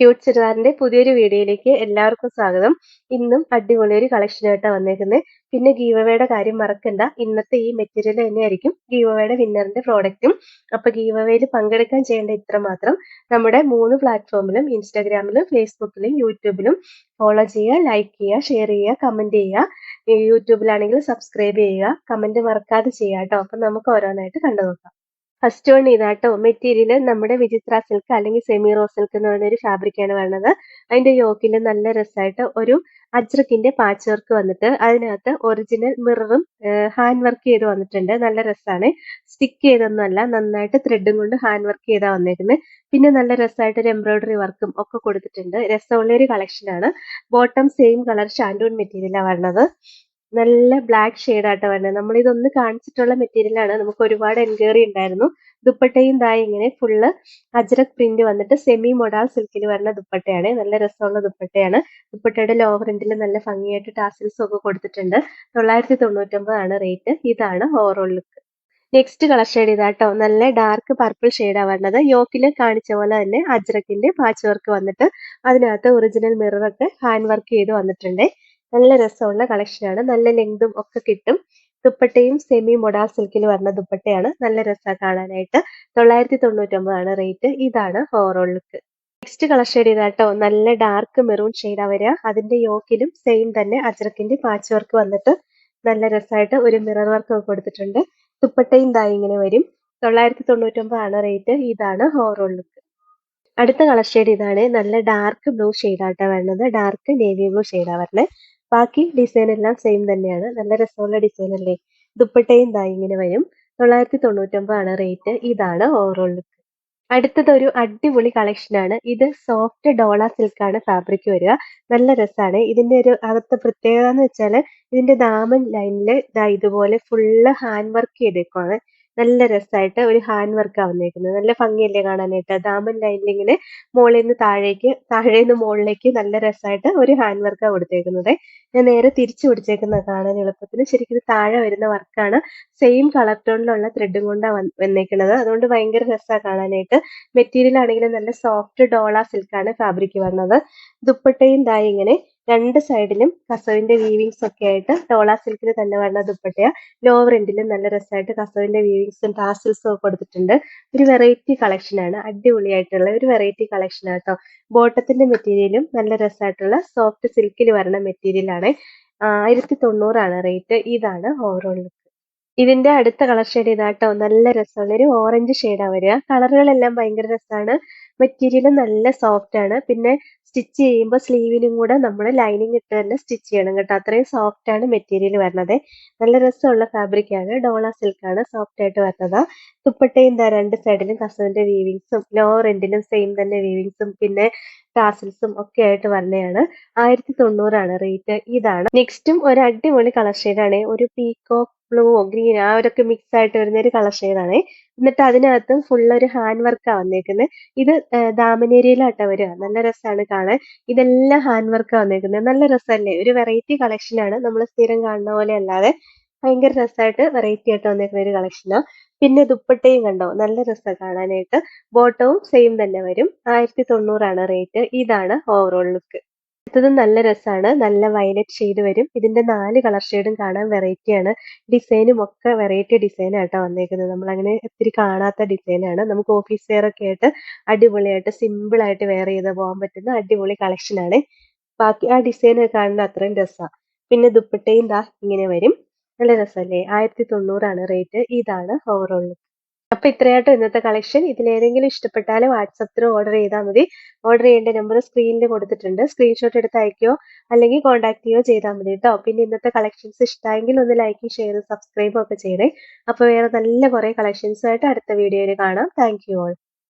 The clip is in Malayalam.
ക്യൂട്ട് ചുരിദാറിന്റെ പുതിയൊരു വീഡിയോയിലേക്ക് എല്ലാവർക്കും സ്വാഗതം. ഇന്നും അടിപൊളി ഒരു കളക്ഷൻ ആയിട്ടാണ് വന്നേക്കുന്നത് പിന്നെ ഗീവവയുടെ കാര്യം മറക്കണ്ട. ഇന്നത്തെ ഈ മെറ്റീരിയൽ തന്നെയായിരിക്കും ഗീവവയുടെ വിന്നറിന്റെ പ്രോഡക്റ്റും അപ്പൊ ഗീവവയിൽ പങ്കെടുക്കാൻ ചെയ്യേണ്ട ഇത്ര മാത്രം നമ്മുടെ മൂന്ന് പ്ലാറ്റ്ഫോമിലും ഇൻസ്റ്റാഗ്രാമിലും ഫേസ്ബുക്കിലും യൂട്യൂബിലും ഫോളോ ചെയ്യുക ലൈക്ക് ചെയ്യുക ഷെയർ ചെയ്യുക കമന്റ് ചെയ്യുക. യൂട്യൂബിലാണെങ്കിൽ സബ്സ്ക്രൈബ് ചെയ്യുക കമന്റ് മറക്കാതെ ചെയ്യുക കേട്ടോ അപ്പൊ നമുക്ക് ഓരോന്നായിട്ട് കണ്ടു നോക്കാം ഫസ്റ്റ് വൺ ഇതാട്ടോ മെറ്റീരിയൽ നമ്മുടെ വിചിത്ര സിൽക്ക് അല്ലെങ്കിൽ സെമി റോ സിൽക്ക് എന്ന് പറയുന്ന ഒരു ഫാബ്രിക് ആണ് വരുന്നത് അതിന്റെ യോക്കിൽ നല്ല രസമായിട്ട് ഒരു അജ്രക്കിന്റെ പാച്ച് വർക്ക് വന്നിട്ട് അതിനകത്ത് ഒറിജിനൽ മിററും ഹാൻഡ് വർക്ക് ചെയ്ത് വന്നിട്ടുണ്ട്. നല്ല രസമാണ് സ്റ്റിക്ക് ചെയ്തൊന്നുമല്ല നന്നായിട്ട് ത്രെഡും കൊണ്ട് ഹാൻഡ് വർക്ക് ചെയ്താ വന്നേക്കുന്നത് പിന്നെ നല്ല രസമായിട്ട് ഒരു എംബ്രോയിഡറി വർക്കും ഒക്കെ കൊടുത്തിട്ടുണ്ട്. രസമുള്ള ഒരു കളക്ഷനാണ് ബോട്ടം സെയിം കളർ ഷാൻഡൂൺ മെറ്റീരിയലാണ് വരുന്നത് നല്ല ബ്ലാക്ക് ഷെയ്ഡായിട്ട് വരുന്നത്. നമ്മൾ ഇതൊന്ന് കാണിച്ചിട്ടുള്ള മെറ്റീരിയലാണ് നമുക്ക് ഒരുപാട് എൻക്വയറി ഉണ്ടായിരുന്നു. ദുപ്പട്ടയും ദായി ഇങ്ങനെ ഫുള്ള് അജ്രക് പ്രിന്റ് വന്നിട്ട് സെമി മൊഡാൾ സിൽക്കിൽ വരുന്ന ദുപ്പട്ടയാണ്. നല്ല രസമുള്ള ദുപ്പട്ടയാണ്. ദുപ്പട്ടയുടെ ലോവർ എൻഡിൽ നല്ല ഭംഗിയായിട്ട് ടാസിൽസ് ഒക്കെ കൊടുത്തിട്ടുണ്ട്. തൊള്ളായിരത്തി തൊണ്ണൂറ്റൊമ്പതാണ് റേറ്റ് ഇതാണ് overall look next colour shade ഇതാട്ടോ. നല്ല ഡാർക്ക് പർപ്പിൾ ഷെയ്ഡാണ് വരുന്നത്. യോക്കിൽ കാണിച്ച പോലെ തന്നെ അജ്രക്കിന്റെ പാച്ച് വർക്ക് വന്നിട്ട് അതിനകത്ത് ഒറിജിനൽ മിററൊക്കെ ഹാൻഡ് വർക്ക് ചെയ്ത് വന്നിട്ടുണ്ട്. നല്ല രസമുള്ള കളക്ഷനാണ് നല്ല ലെങ്തും ഒക്കെ കിട്ടും. ദുപ്പട്ടയും സെമി മൊഡാ സിൽക്കിൽ വരുന്ന ദുപ്പട്ടയാണ്. നല്ല രസമാണ് കാണാനായിട്ട്. തൊള്ളായിരത്തി തൊണ്ണൂറ്റൊമ്പതാണ് റേറ്റ് ഇതാണ് overall look next colour shade ഇതാട്ടോ നല്ല ഡാർക്ക് മെറൂൺ ഷെയ്ഡാ വരിക. അതിന്റെ യോക്കിലും സെയിം തന്നെ അജ്രക്കിന്റെ പാച്ച് വർക്ക് വന്നിട്ട് നല്ല രസമായിട്ട് ഒരു മിറർ വർക്ക് ഒക്കെ കൊടുത്തിട്ടുണ്ട്. ദുപ്പട്ടയും ദാ ഇങ്ങനെ വരും. തൊള്ളായിരത്തി തൊണ്ണൂറ്റൊമ്പതാണ് റേറ്റ് ഇതാണ് ഓവറോൾ ലുക്ക് അടുത്ത കളർ ഷെയ്ഡ് ഇതാണ്. നല്ല ഡാർക്ക് ബ്ലൂ ഷെയ്ഡായിട്ടാണ് വരുന്നത്. ഡാർക്ക് നേവി ബ്ലൂ ഷെയ്ഡാണ് വരുന്നത്. ബാക്കി ഡിസൈൻ എല്ലാം സെയിം തന്നെയാണ്. നല്ല രസമുള്ള ഡിസൈൻ അല്ലേ? ദുപ്പട്ടയും ദാ ഇങ്ങനെ വരും. തൊള്ളായിരത്തി തൊണ്ണൂറ്റൊമ്പതാണ് റേറ്റ് ഇതാണ് ഓവറോൾ ലുക്ക് അടുത്തത് ഒരു അടിപൊളി കളക്ഷൻ ആണ്. ഇത് സോഫ്റ്റ് ഡോള സിൽക്ക് ആണ് ഫാബ്രിക് വരിക. നല്ല രസമാണ്. ഇതിന്റെ ഒരു അകത്തെ പ്രത്യേകത എന്ന് വെച്ചാൽ ഇതിന്റെ ദാമൻ ലൈനിൽ ഇതാ ഇതുപോലെ ഫുള്ള് ഹാൻഡ് വർക്ക് ചെയ്തേക്കുവാണ്. നല്ല രസമായിട്ട് ഒരു ഹാൻഡ് വർക്ക് വന്നേക്കുന്നത്. നല്ല ഭംഗിയല്ലേ കാണാനായിട്ട്. ദാമൻ ലൈനിൽ ഇങ്ങനെ മുകളിൽ നിന്ന് താഴേക്ക് താഴെ നിന്ന് മുകളിലേക്ക് നല്ല രസമായിട്ട് ഒരു ഹാൻഡ് വർക്കാണ് കൊടുത്തേക്കുന്നത്. ഞാൻ നേരെ തിരിച്ചു പിടിച്ചേക്കുന്നത് കാണാൻ എളുപ്പത്തിന്. ശരിക്കും താഴെ വരുന്ന വർക്കാണ് സെയിം കളർ ടോണിലുള്ള ത്രെഡും കൊണ്ടാണ് വന്നേക്കുന്നത്. അതുകൊണ്ട് ഭയങ്കര രസമാണ് കാണാനായിട്ട്. മെറ്റീരിയൽ ആണെങ്കിലും നല്ല സോഫ്റ്റ് ഡോള സിൽക്കാണ് ഫാബ്രിക് വന്നത്. ദുപ്പട്ടയും ദായി ഇങ്ങനെ രണ്ട് സൈഡിലും കസവിന്റെ വീവിങ്സ് ഒക്കെ ആയിട്ട് ഡോള സിൽക്കിൽ തന്നെ വേണ്ട ദുപ്പട്ടയ. ലോവർ എൻഡിലും നല്ല രസമായിട്ട് കസവിന്റെ വീവിങ്സും ടാസിൽസും ഒക്കെ കൊടുത്തിട്ടുണ്ട്. ഒരു വെറൈറ്റി കളക്ഷൻ ആണ്. അടിപൊളിയായിട്ടുള്ള ഒരു വെറൈറ്റി കളക്ഷൻ ആട്ടോ ബോട്ടത്തിന്റെ മെറ്റീരിയലും നല്ല രസമായിട്ടുള്ള സോഫ്റ്റ് സിൽക്കിൽ വരുന്ന മെറ്റീരിയൽ ആണ്. ആയിരത്തി തൊണ്ണൂറാണ് റേറ്റ് ഇതാണ് ഓവറോൾ ലുക്ക് ഇതിന്റെ അടുത്ത കളർ ഷെയ്ഡ് ഇതാട്ടോ. നല്ല രസമുള്ള ഒരു ഓറഞ്ച് ഷെയ്ഡാണ് വരിക. കളറുകളെല്ലാം ഭയങ്കര രസമാണ് മെറ്റീരിയൽ നല്ല സോഫ്റ്റ് ആണ്. പിന്നെ സ്റ്റിച്ച് ചെയ്യുമ്പോൾ സ്ലീവിനും കൂടെ നമ്മൾ ലൈനിങ് ഇട്ട് തന്നെ സ്റ്റിച്ച് ചെയ്യണം കേട്ടോ. അത്രയും സോഫ്റ്റ് ആണ് മെറ്റീരിയൽ വരുന്നത് നല്ല രസമുള്ള ഫാബ്രിക് ആണ്. ഡോള സിൽക്ക് ആണ് സോഫ്റ്റ് ആയിട്ട് വരുന്നത് ദുപ്പട്ടയും എന്താ രണ്ട് സൈഡിലും കസവിന്റെ വീവിങ്സും ലോവർ എൻഡിലും സെയിം തന്നെ വീവിങ്സും പിന്നെ ടാസിൽസും ഒക്കെ ആയിട്ട് വന്നെയാണ്. ആയിരത്തി തൊണ്ണൂറാണ് റേറ്റ്. ഇതാണ്. നെക്സ്റ്റും ഒരു അടിപൊളി കളർ ഷെയ്ഡാണ് ഒരു പീക്കോക്ക് ബ്ലൂവോ ഗ്രീൻ ആ മിക്സ് ആയിട്ട് വരുന്ന ഒരു കളർ ഷെയ്ഡാണ് എന്നിട്ട് അതിനകത്ത് ഫുൾ ഒരു ഹാൻഡ് വർക്കാണ് വന്നേക്കുന്നത് ഇത് ദാമനേരിയിലാട്ട വരിക. നല്ല രസമാണ് കാണാൻ. ഇതെല്ലാം ഹാൻഡ് വർക്കാണ് വന്നേക്കുന്നത് നല്ല രസമല്ലേ ഒരു വെറൈറ്റി കളക്ഷനാണ് നമ്മൾ സ്ഥിരം കാണുന്ന പോലെ അല്ലാതെ ഭയങ്കര രസമായിട്ട് വെറൈറ്റി ആയിട്ട് വന്നേക്കുന്ന ഒരു കളക്ഷനാണ് പിന്നെ ദുപ്പട്ടയും കണ്ടോ? നല്ല രസം കാണാനായിട്ട്. ബോട്ടവും സെയിം തന്നെ വരും. ആയിരത്തി തൊണ്ണൂറാണ് റേറ്റ് ഇതാണ് ഓവറോൾ ലുക്ക് അടുത്തതും നല്ല രസമാണ് നല്ല വയലറ്റ് ഷെയ്ഡ് വരും. ഇതിന്റെ നാല് കളർ ഷെയ്ഡും കാണാൻ വെറൈറ്റിയാണ് ഡിസൈനും ഒക്കെ വെറൈറ്റി ഡിസൈൻ ആയിട്ടാണ് വന്നേക്കുന്നത്. നമ്മൾ അങ്ങനെ ഒത്തിരി കാണാത്ത ഡിസൈനാണ് നമുക്ക് ഓഫീസ് വെയർ ഒക്കെ ആയിട്ട് അടിപൊളിയായിട്ട് സിമ്പിൾ ആയിട്ട് വെയർ ചെയ്ത് പോകാൻ പറ്റുന്ന അടിപൊളി കളക്ഷനാണ് ബാക്കി ആ ഡിസൈൻ കാണുന്ന അത്രയും രസമാണ് പിന്നെ ദുപ്പട്ടയും ദാ ഇങ്ങനെ വരും. നല്ല രസമല്ലേ ആയിരത്തി തൊണ്ണൂറാണ് റേറ്റ് ഇതാണ് ഓവറോൾ അപ്പൊ ഇത്രയായിട്ടും ഇന്നത്തെ കളക്ഷൻ ഇതിലേതെങ്കിലും ഇഷ്ടപ്പെട്ടാൽ വാട്സപ്പ് ഓർഡർ ചെയ്താൽ മതി. ഓർഡർ ചെയ്യേണ്ട നമ്പർ സ്ക്രീനിൽ കൊടുത്തിട്ടുണ്ട്. സ്ക്രീൻഷോട്ട് എടുത്ത് അയക്കുകയോ അല്ലെങ്കിൽ കോൺടാക്ട് ചെയ്യുകയോ ചെയ്താൽ മതി കേട്ടോ പിന്നെ ഇന്നത്തെ കളക്ഷൻസ് ഇഷ്ടമായെങ്കിൽ ഒന്ന് ലൈക്ക് ഷെയർ സബ്സ്ക്രൈബ് ഒക്കെ ചെയ്തേ അപ്പോൾ വേറെ നല്ല കുറേ കളക്ഷൻസ് ആയിട്ട് അടുത്ത വീഡിയോയിൽ കാണാം. Thank you all